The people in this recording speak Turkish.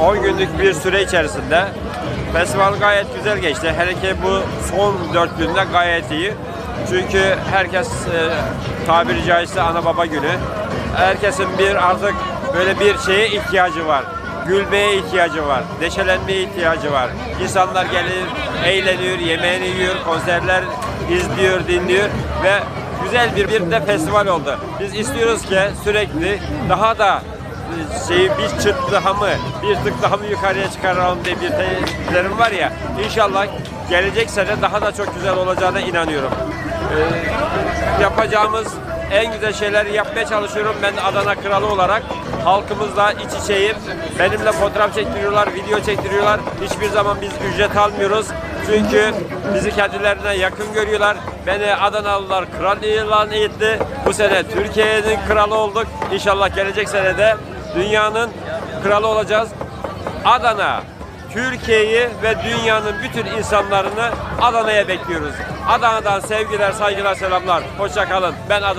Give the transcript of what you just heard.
10 günlük bir süre içerisinde festival gayet güzel geçti. Hele ki bu son 4 günde gayet iyi. Çünkü herkes e, tabiri caizse ana baba günü. Herkesin bir artık böyle bir şeye ihtiyacı var. Gülmeye ihtiyacı var. Neşelenmeye ihtiyacı var. İnsanlar gelir, eğleniyor, yemeğini yiyor, konserler izliyor, dinliyor ve güzel bir bir de festival oldu. Biz istiyoruz ki sürekli daha da şeyi bir çıt daha mı, bir tık daha mı yukarıya çıkaralım diye bir teyitlerim var ya. İnşallah gelecek sene daha da çok güzel olacağına inanıyorum. Ee, yapacağımız en güzel şeyleri yapmaya çalışıyorum. Ben Adana Kralı olarak halkımızla iç içeyim. Benimle fotoğraf çektiriyorlar, video çektiriyorlar. Hiçbir zaman biz ücret almıyoruz. Çünkü bizi kendilerine yakın görüyorlar. Beni Adanalılar kral ilan etti. Bu sene Türkiye'nin kralı olduk. İnşallah gelecek sene de dünyanın kralı olacağız. Adana, Türkiye'yi ve dünyanın bütün insanlarını Adana'ya bekliyoruz. Adana'dan sevgiler, saygılar, selamlar. Hoşça kalın. Ben Adana